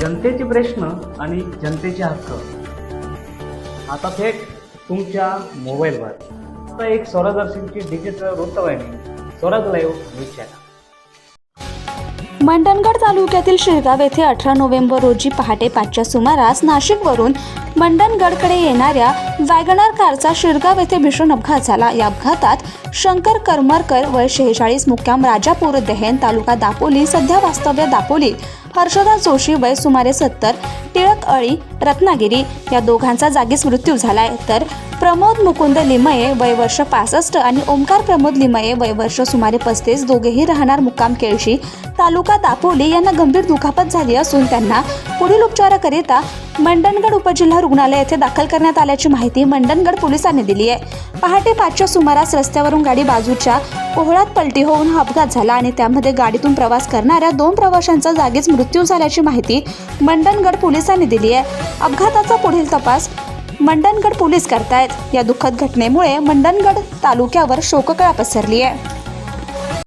जनतेचे प्रश्न आणि जनतेचे हक्क. आता थेट तुमच्या मोबाईलवर. आता एक स्वरदर्शनची डिजिटल वृत्तवाहिनी Swaraj live news channel Mandangad तालुक्यातील शिरगाव येथे अठरा नोव्हेंबर रोजी पहाटे पाचच्या सुमारास नाशिकवरून मंडणगडकडे येणाऱ्या वॅगनार कारचा शिरगाव येथे भीषण अपघात झाला. या अपघातात शंकर करमरकर वय शेहेचाळीस मुक्काम राजापूर दहेन तालुका दापोली सध्या वास्तव्य दापोली. हर्षदा जोशी वय सुमारे सत्तर टिळक अळी रत्नागिरी या दोघांचा जागीच मृत्यू झालाय. तर प्रमोद मुकुंद लिमये वय वर्ष पासष्ट आणि ओंकार प्रमोद लिमये वय वर्ष सुमारे पस्तीस दोघेही राहणार मुक्काम केळशी. तालुका दापोली यांना गंभीर दुखापत झाली असून त्यांना पुढील उपचाराकरिता मंडणगड उपजिल्हा रुग्णालय येथे दाखल करण्यात आल्याची माहिती मंडणगड पोलिसांनी दिली आहे. पहाटे पाचच्या सुमारास रस्त्यावरून गाडी बाजूच्या कोहळात पलटी होऊन हा अपघात झाला आणि त्यामध्ये गाडीतून प्रवास करणाऱ्या दोन प्रवाशांचा जागीच मृत्यू झाल्याची माहिती मंडणगड पोलिसांनी दिली आहे. अपघाताचा पुढील तपास मंडणगड पोलीस करतायत. या दुःखद घटनेमुळे मंडणगड तालुक्यावर शोककळा पसरली आहे.